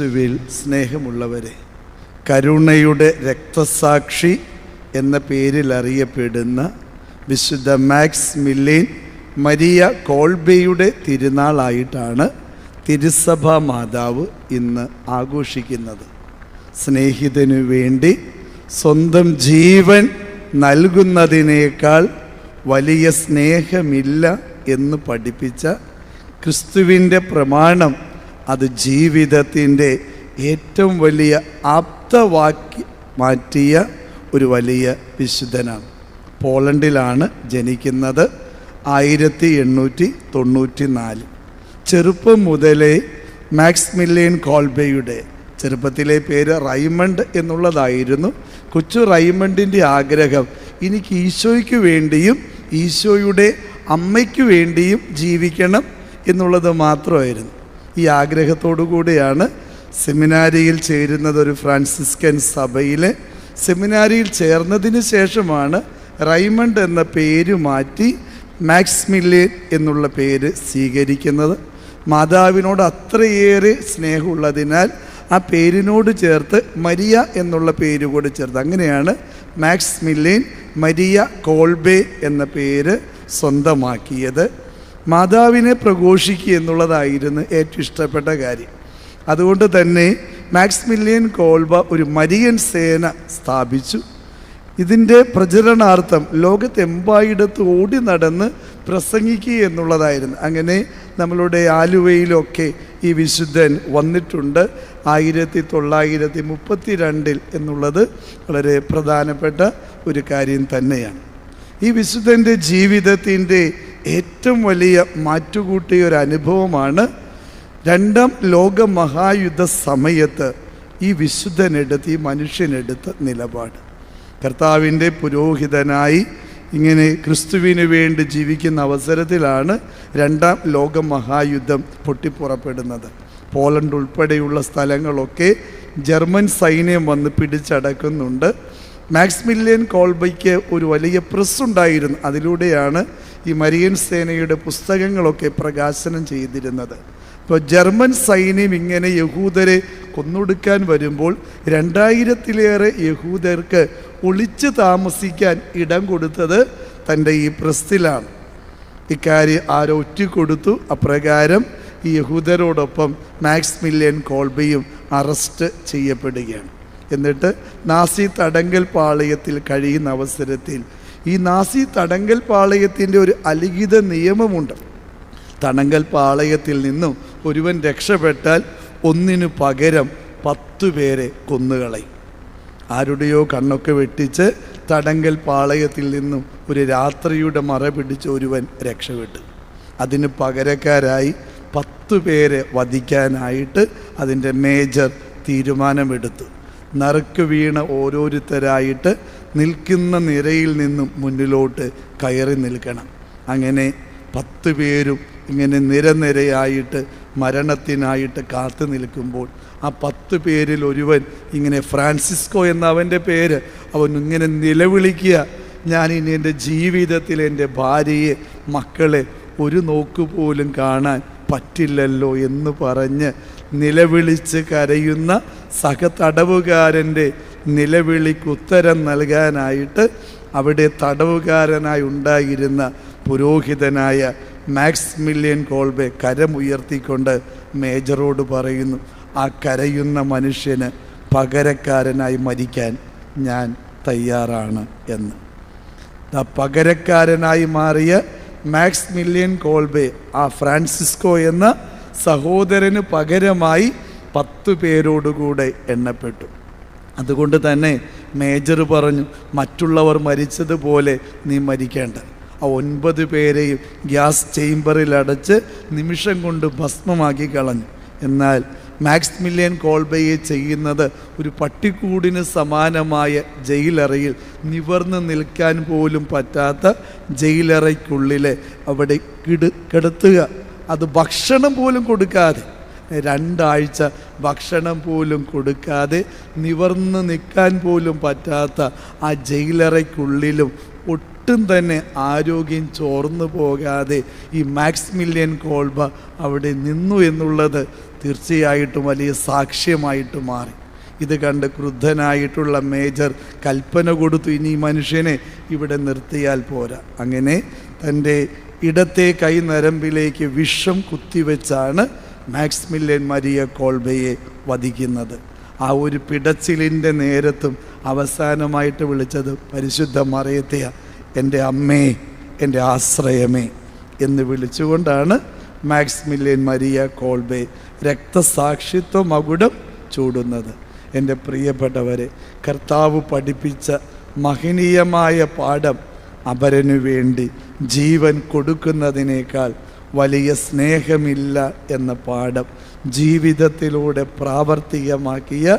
ക്രിസ്തുവിൽ സ്നേഹമുള്ളവരെ കരുണയുടെ രക്തസാക്ഷി എന്ന പേരിൽ അറിയപ്പെടുന്ന വിശുദ്ധ മാക്സ് മില്ലേൻ മരിയ കോൾബയുടെ തിരുനാളായിട്ടാണ് തിരുസഭ മാതാവ് ഇന്ന് ആഘോഷിക്കുന്നത്. സ്നേഹിതനു വേണ്ടി സ്വന്തം ജീവൻ നൽകുന്നതിനേക്കാൾ വലിയ സ്നേഹമില്ല എന്ന് പഠിപ്പിച്ച ക്രിസ്തുവിന്റെ പ്രമാണം അത് ജീവിതത്തിന്റെ ഏറ്റവും വലിയ ആപ്തവാക്യ മാറ്റിയ ഒരു വലിയ വിശുദ്ധനാണ്. പോളണ്ടിലാണ് ജനിക്കുന്നത് ആയിരത്തി എണ്ണൂറ്റി തൊണ്ണൂറ്റി നാല് ചെറുപ്പം മുതലേ മാക്സ് മില്ലിയൻ കോൾബയുടെ ചെറുപ്പത്തിലെ പേര് റൈമണ്ട് എന്നുള്ളതായിരുന്നു. കൊച്ചു റൈമണ്ടിന്റെ ആഗ്രഹം എനിക്ക് ഈശോയ്ക്ക് വേണ്ടിയും ഈശോയുടെ അമ്മയ്ക്ക് വേണ്ടിയും ജീവിക്കണം എന്നുള്ളത് മാത്രമായിരുന്നു. ഈ ആഗ്രഹത്തോടു കൂടിയാണ് സെമിനാരിയിൽ ചേരുന്നത് ഒരു ഫ്രാൻസിസ്കൻ സഭയിലെ. സെമിനാരിയിൽ ചേർന്നതിന് ശേഷമാണ് റൈമണ്ട് എന്ന പേര് മാറ്റി മാക്സ് മില്ലേ എന്നുള്ള പേര് സ്വീകരിക്കുന്നത്. മാതാവിനോട് അത്രയേറെ സ്നേഹമുള്ളതിനാൽ ആ പേരിനോട് ചേർത്ത് മരിയ എന്നുള്ള പേര് കൂടി ചേർത്ത്. അങ്ങനെയാണ് മാക്സ് മില്ലേൻ മരിയ കോൾബേ എന്ന പേര് സ്വന്തമാക്കിയത്. മാതാവിനെ പ്രഘോഷിക്കുക എന്നുള്ളതായിരുന്നു ഏറ്റവും ഇഷ്ടപ്പെട്ട കാര്യം. അതുകൊണ്ട് തന്നെ മാക്സ് മില്ലിയൻ കോൾബ ഒരു മരിയൻ സേന സ്ഥാപിച്ചു. ഇതിന്റെ പ്രചരണാർത്ഥം ലോകത്തെമ്പായിടത്ത് ഓടി നടന്ന് പ്രസംഗിക്കുക എന്നുള്ളതായിരുന്നു. അങ്ങനെ നമ്മളുടെ ആലുവയിലൊക്കെ ഈ വിശുദ്ധൻ വന്നിട്ടുണ്ട്. ആയിരത്തി തൊള്ളായിരത്തി മുപ്പത്തി രണ്ടിൽ എന്നുള്ളത് വളരെ പ്രധാനപ്പെട്ട ഒരു കാര്യം തന്നെയാണ്. ഈ വിശുദ്ധന്റെ ജീവിതത്തിന്റെ ഏറ്റവും വലിയ മാറ്റുകൂട്ടിയ ഒരു അനുഭവമാണ് രണ്ടാം ലോക മഹായുദ്ധ സമയത്ത് ഈ വിശുദ്ധനെടുത്ത് ഈ മനുഷ്യനെടുത്ത നിലപാട്. കർത്താവിന്റെ പുരോഹിതനായി ഇങ്ങനെ ക്രിസ്തുവിന് വേണ്ടി ജീവിക്കുന്ന അവസരത്തിലാണ് രണ്ടാം ലോക മഹായുദ്ധം പൊട്ടിപ്പുറപ്പെടുന്നത്. പോളണ്ട് ഉൾപ്പെടെയുള്ള സ്ഥലങ്ങളൊക്കെ ജർമ്മൻ സൈന്യം വന്ന് പിടിച്ചടക്കുന്നുണ്ട്. മാക്സ് മില്യൻ കോൾബയ്ക്ക് ഒരു വലിയ പ്രസ് ഉണ്ടായിരുന്നു അതിലൂടെയാണ് ഈ മരിയൻ സേനയുടെ പുസ്തകങ്ങളൊക്കെ പ്രകാശനം ചെയ്തിരുന്നത്. ഇപ്പോൾ ജർമ്മൻ സൈന്യം ഇങ്ങനെ യഹൂദരെ കൊന്നൊടുക്കാൻ വരുമ്പോൾ രണ്ടായിരത്തിലേറെ യഹൂദർക്ക് ഒളിച്ചു താമസിക്കാൻ ഇടം കൊടുത്തത് തന്റെ ഈ പ്രസ്തിലാണ് ഇക്കാര്യം ആരോ കൊടുത്തു അപ്രകാരം ഈ യഹൂദരോടൊപ്പം മാക്സ് മില്യൻ കോൾബിയും അറസ്റ്റ് ചെയ്യപ്പെടുകയാണ്. എന്നിട്ട് നാസി തടങ്കൽ പാളയത്തിൽ കഴിയുന്ന അവസരത്തിൽ. ഈ നാസി തടങ്കൽ പാളയത്തിന്റെ ഒരു അലിഖിത നിയമമുണ്ട്. തടങ്കൽ പാളയത്തിൽ നിന്നും ഒരുവൻ രക്ഷപ്പെട്ടാൽ ഒന്നിനു പകരം പത്തു പേരെ കൊന്നുകളയും. ആരുടെയോ കണ്ണൊക്കെ വെട്ടിച്ച് തടങ്കൽ പാളയത്തിൽ നിന്നും ഒരു രാത്രിയുടെ മറ പിടിച്ച് ഒരുവൻ രക്ഷപ്പെട്ടു. അതിന് പകരക്കാരായി പത്തു പേരെ വധിക്കാനായിട്ട് അതിന്റെ മേജർ തീരുമാനമെടുത്തു. നറുക്ക് വീണ ഓരോരുത്തരായിട്ട് നിൽക്കുന്ന നിരയിൽ നിന്നും മുന്നിലോട്ട് കയറി നിൽക്കണം. അങ്ങനെ പത്ത് പേരും ഇങ്ങനെ നിരനിരയായിട്ട് മരണത്തിനായിട്ട് കാത്തു നിൽക്കുമ്പോൾ ആ പത്ത് പേരിൽ ഒരുവൻ ഇങ്ങനെ ഫ്രാൻസിസ്കോ എന്ന അവന്റെ പേര് അവൻ ഇങ്ങനെ നിലവിളിക്കുക ഞാൻ ഇനി എന്റെ ജീവിതത്തിൽ എന്റെ ഭാര്യയെ മക്കളെ ഒരു നോക്കുപോലും കാണാൻ പറ്റില്ലല്ലോ എന്ന് പറഞ്ഞ് നിലവിളിച്ച് കരയുന്ന സഹതടവുകാരന്റെ നിലവിളിക്ക് ഉത്തരം നൽകാനായിട്ട് അവിടെ തടവുകാരനായി ഉണ്ടായിരുന്ന പുരോഹിതനായ മാക്സ് മില്യൻ കോൾബെ കരമുയർത്തിക്കൊണ്ട് മേജറോട് പറയുന്നു ആ കരയുന്ന മനുഷ്യന് പകരക്കാരനായി മരിക്കാൻ ഞാൻ തയ്യാറാണ് എന്ന്. പകരക്കാരനായി മാറിയ മാക്സ് മില്യൻ കോൾബെ ആ ഫ്രാൻസിസ്കോ എന്ന സഹോദരന് പകരമായി പത്ത് പേരോടുകൂടെ എണ്ണപ്പെട്ടു. അതുകൊണ്ട് തന്നെ മേജർ പറഞ്ഞു മറ്റുള്ളവർ മരിച്ചതുപോലെ നീ മരിക്കേണ്ട. ആ ഒൻപത് പേരെയും ഗ്യാസ് ചേംബറിൽ അടച്ച് നിമിഷം കൊണ്ട് ഭസ്മമാക്കി കളഞ്ഞു. എന്നാൽ മാക്സ് മില്യൻ കോൾബയെ ചെയ്യുന്നത് ഒരു പട്ടിക്കൂടിന് സമാനമായ ജയിലറയിൽ നിവർന്ന് നിൽക്കാൻ പോലും പറ്റാത്ത ജയിലറയ്ക്കുള്ളിലെ അവിടെ കിട കിടത്തുക. അത് ഭക്ഷണം പോലും കൊടുക്കാതെ രണ്ടാഴ്ച ഭക്ഷണം പോലും കൊടുക്കാതെ നിവർന്ന് നിൽക്കാൻ പോലും പറ്റാത്ത ആ ജയിലറയ്ക്കുള്ളിലും ഒട്ടും തന്നെ ആരോഗ്യം ചോർന്നു പോകാതെ ഈ മാക്സ് മില്യൻ കോൾബ അവിടെ നിന്നു എന്നുള്ളത് തീർച്ചയായിട്ടും വലിയ സാക്ഷ്യമായിട്ട് മാറി. ഇത് കണ്ട് ക്രുദ്ധനായിട്ടുള്ള മേജർ കൽപ്പന കൊടുത്തു. ഇനി മനുഷ്യനെ ഇവിടെ നിർത്തിയാൽ പോരാ. അങ്ങനെ തന്റെ ഇടത്തെ കൈ നരമ്പിലേക്ക് വിഷം കുത്തിവെച്ചാണ് മാക്സ്മില്യൻ മരിയ കോൾബയെ വധിക്കുന്നത്. ആ ഒരു പിടച്ചിലിന്റെ നേരത്തും അവസാനമായിട്ട് വിളിച്ചത് പരിശുദ്ധ മറിയത്തെയ. എന്റെ അമ്മേ എന്റെ ആശ്രയമേ എന്ന് വിളിച്ചുകൊണ്ടാണ് മാക്സ്മില്യൻ മരിയ കോൾബെ രക്തസാക്ഷിത്വ മകുടം ചൂടുന്നത്. എന്റെ പ്രിയപ്പെട്ടവരെ കർത്താവ് പഠിപ്പിച്ച മഹനീയമായ പാഠം അപരനു വേണ്ടി ജീവൻ കൊടുക്കുന്നതിനേക്കാൾ വലിയ സ്നേഹമില്ല എന്ന പാഠം ജീവിതത്തിലൂടെ പ്രാവർത്തികമാക്കിയ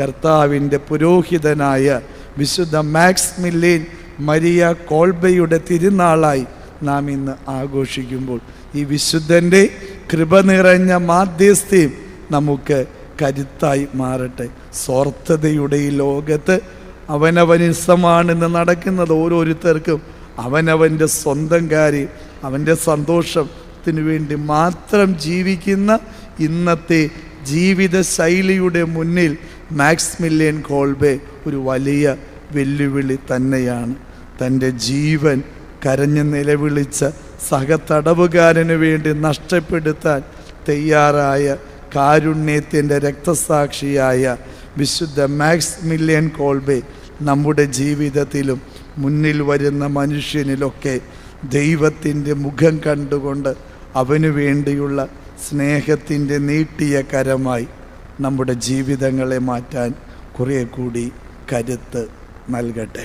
കർത്താവിന്റെ പുരോഹിതനായ വിശുദ്ധ മാക്സ് മില്ലേൻ മരിയ കോൾബയുടെ തിരുനാളായി നാം ഇന്ന് ആഘോഷിക്കുമ്പോൾ ഈ വിശുദ്ധന്റെ കൃപ നിറഞ്ഞ മാധ്യസ്ഥയും നമുക്ക് കരുത്തായി മാറട്ടെ. സ്വാർത്ഥതയുടെ ഈ ലോകത്ത് അവനവനിസമാണെന്ന് നടക്കുന്നത് ഓരോരുത്തർക്കും. അവനവന്റെ സ്വന്തം കാര്യം അവന്റെ സന്തോഷത്തിന് വേണ്ടി മാത്രം ജീവിക്കുന്ന ഇന്നത്തെ ജീവിത ശൈലിയുടെ മുന്നിൽ മാക്സ് മില്യൻ കോൾബെ ഒരു വലിയ വെല്ലുവിളി തന്നെയാണ്. തന്റെ ജീവൻ കരഞ്ഞ് നിലവിളിച്ച സഹതടവുകാരന് വേണ്ടി നഷ്ടപ്പെടുത്താൻ തയ്യാറായ കാരുണ്യത്തിന്റെ രക്തസാക്ഷിയായ വിശുദ്ധ മാക്സ് മില്യൻ കോൾബെ നമ്മുടെ ജീവിതത്തിലും മുന്നിൽ വരുന്ന മനുഷ്യനിലൊക്കെ ദൈവത്തിന്റെ മുഖം കണ്ടുകൊണ്ട് അവനു വേണ്ടിയുള്ള സ്നേഹത്തിന്റെ നീട്ടിയ കരമായി നമ്മുടെ ജീവിതങ്ങളെ മാറ്റാൻ കുറേ കൂടി കരുത്ത് നൽകട്ടെ.